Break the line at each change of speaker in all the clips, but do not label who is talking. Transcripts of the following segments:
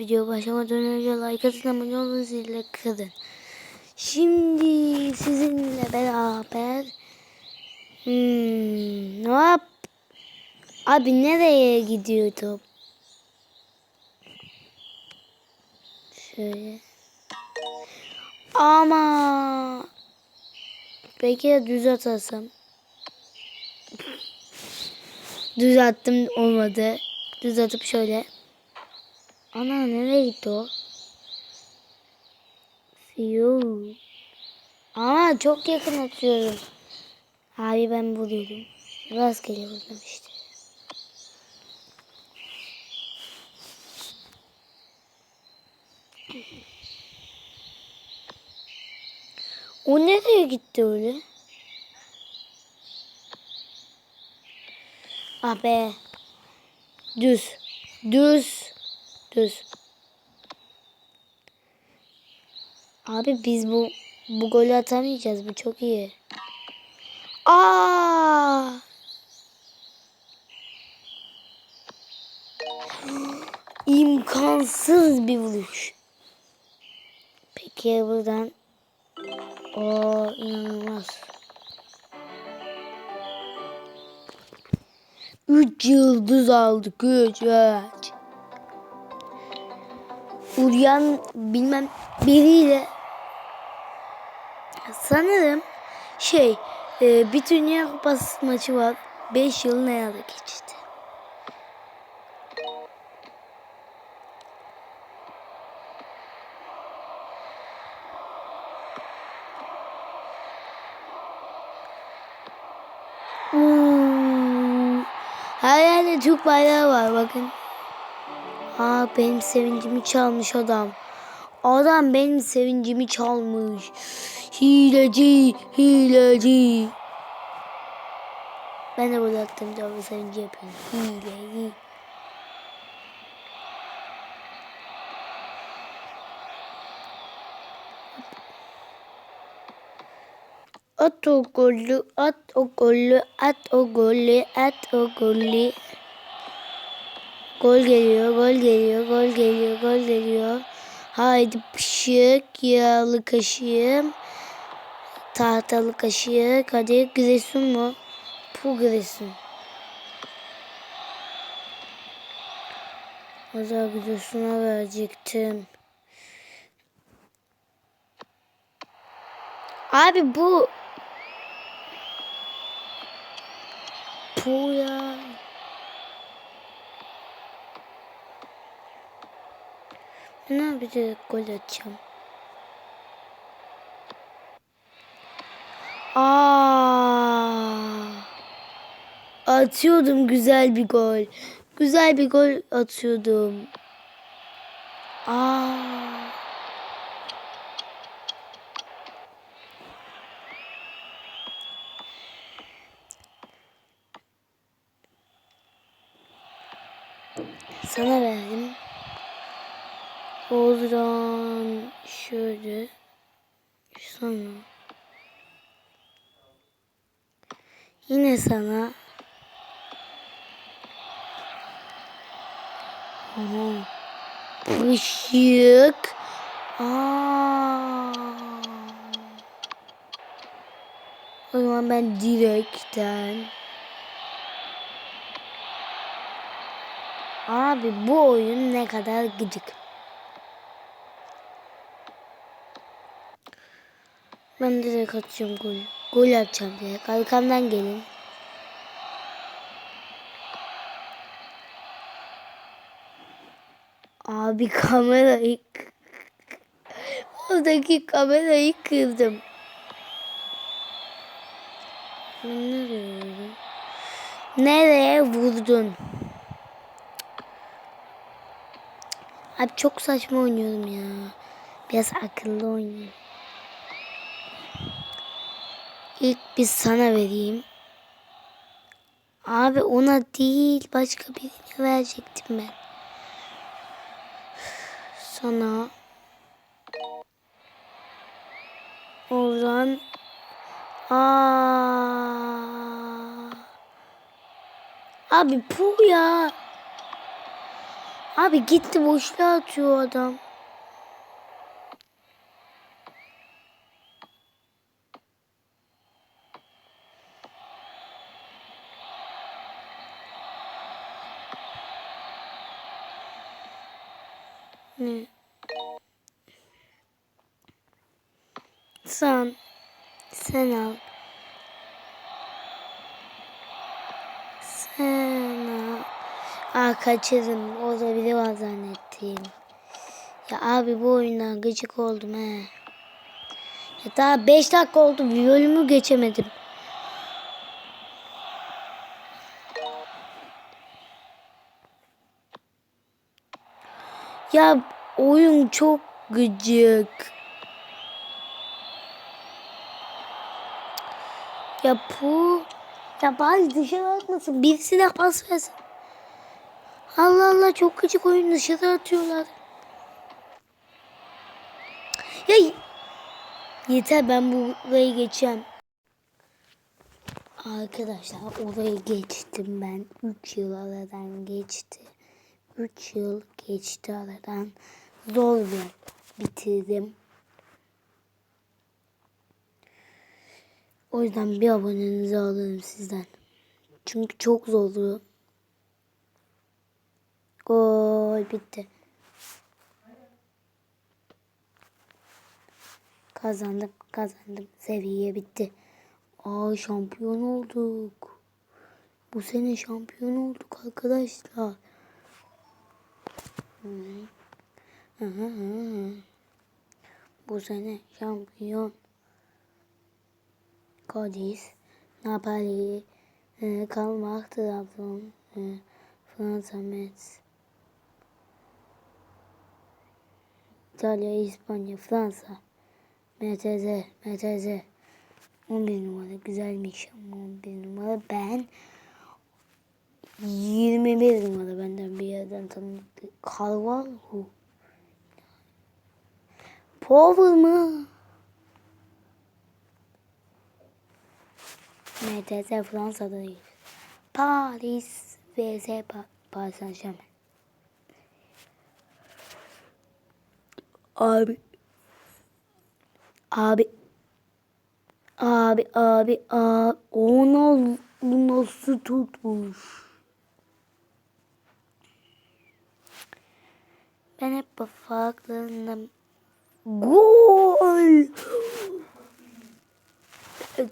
Video başlamadan önce like atın abone olun zile kırın. Şimdi sizinle beraber hmm, yap? Abi nereye gidiyordum? Şöyle. Ama peki düz atasam? Düz attım olmadı. Düz atıp şöyle. Ana nereye gitti o? Fiyo. Ama çok yakın atıyorum. Abi ben vuruyorum. Rastgele vurdum işte. O nereye gitti öyle? Ah be. Düz. Düz. Düz. Abi biz bu bu golü atamayacağız. Bu çok iyi. Aa! İmkansız bir vuruş. Peki buradan o inanılmaz. Üç yıldız aldık. Üç, üç. Uryan bilmem biriyle sanırım şey e, bir dünya kupası maçı var. 5 yıl ne yana geçti. Hmm. Her yerde Türk bayrağı var bakın. Aa benim sevincimi çalmış adam. Adam benim sevincimi çalmış. Hileci, hileci. Ben de burada attığım zaman sevinci yapıyorum. Hileci. At o golü, at o golü, at o golü, at o golü. Gol geliyor, gol geliyor, gol geliyor, gol geliyor. Haydi pışık, yağlı kaşığım. Tahtalı kaşık. Hadi Giresun mu? Bu Giresun. O da Giresun'a verecektim. Abi bu bu ya. Ne yapacağız? Gol atacağım. Aa! Atıyordum güzel bir gol. Güzel bir gol atıyordum. Aa! Sana verdim. O zaman şöyle sana yine sana Aha. Işık. Aa. O zaman ben direkten Abi bu oyun ne kadar gıcık. Ben direkt atıyorum gol. Gol atacağım direkt. Arkamdan gelin. Abi kamerayı Oradaki kamerayı kırdım. Nereye? Nereye vurdun? Abi çok saçma oynuyorum ya. Biraz akıllı oynayayım. İlk bir sana vereyim. Abi ona değil başka birine verecektim ben. Sana. Oradan. Aa. Abi bu ya. Abi gitti boşluğa atıyor adam. Ne? Sen sen al. Sen al. Aa kaçırdım. O da biri var zannettim. Ya abi bu oyundan gıcık oldum he. Ya daha 5 dakika oldu. Bir bölümü geçemedim. Ya oyun çok gıcık. Ya bu ya bari dışarı atmasın. Birisine pas versin. Allah Allah çok gıcık oyun dışarı atıyorlar. Ya yeter ben bu burayı geçeceğim. Arkadaşlar orayı geçtim ben. 3 yıl aradan geçti. 3 yıl geçti aradan. Zor bir bitirdim. O yüzden bir abonenizi alırım sizden. Çünkü çok zordu. Gol bitti. Kazandım, kazandım. Seviye bitti. Aa şampiyon olduk. Bu sene şampiyon olduk arkadaşlar. Bu sene şampiyon. Cadiz, Napoli, e, kalmak Trabzon, e, Fransa, Metz, İtalya, İspanya, Fransa, MTZ, MTZ. 11 numara güzelmiş ama 11 numara ben 21 numara benden bir yerden tanıdık. Carvalho. Power mı? MTS Fransa'dayız. Paris vs Pa- Paris Saint Germain. Abi. Abi. Abi abi abi. Onu nasıl tutmuş? Ben hep bu farklarından Gol!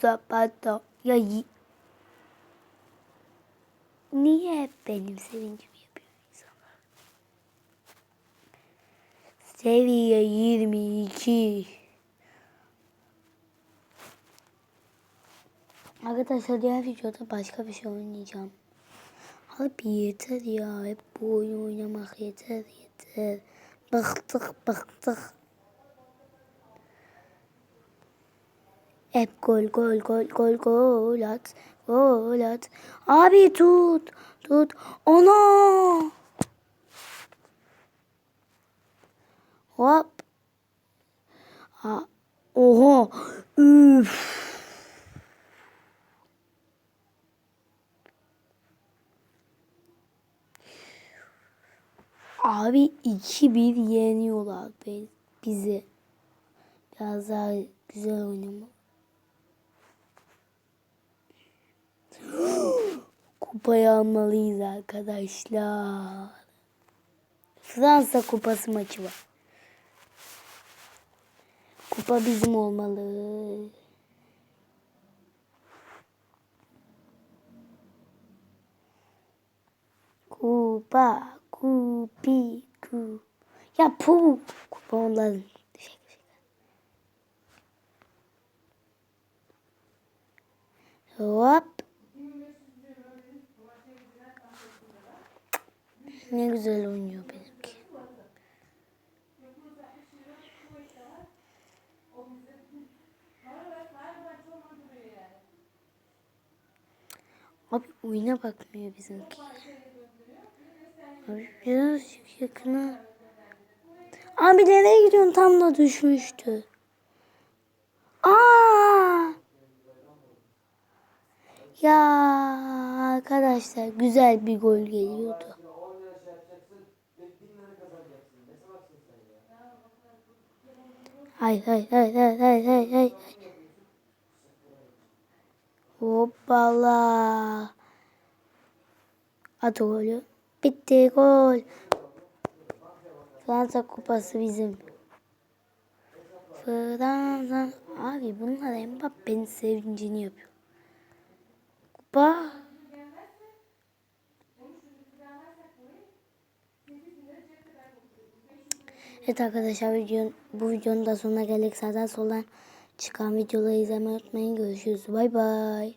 Zapata. Ya Niye hep benim sevincimi yapıyor insanlar? Seviye 22. Arkadaşlar diğer videoda başka bir şey oynayacağım. Abi yeter ya. Hep bu oyunu oynamak yeter yeter. Bıktık bıktık. Hep gol gol gol gol gol at. Gol at. Abi tut. Tut. Ona. Hop. Ha. Oha. Üf. Abi 2-1 yeniyorlar bizi. Biraz daha güzel oynamak. Kupayı almalıyız arkadaşlar. Fransa kupası maçı var. Kupa bizim olmalı. Kupa, kupi, ku. Ya pu. Kupa onların. Hop. Güzel oynuyor benimki. Abi oyuna bakmıyor bizimki. Abi birazcık yakına. Abi nereye gidiyorsun? Tam da düşmüştü. Aa! Ya arkadaşlar güzel bir gol geliyordu. Hay hay hay hay hay hay hay. Hoppala. At golü. Bitti gol. Fransa kupası bizim. Fransa. Abi bunlar Mbappe'nin sevincini yapıyor. Kupa. Evet arkadaşlar videonun, bu videonun da sonuna geldik. Sağdan soldan çıkan videoları izlemeyi unutmayın. Görüşürüz. Bay bay.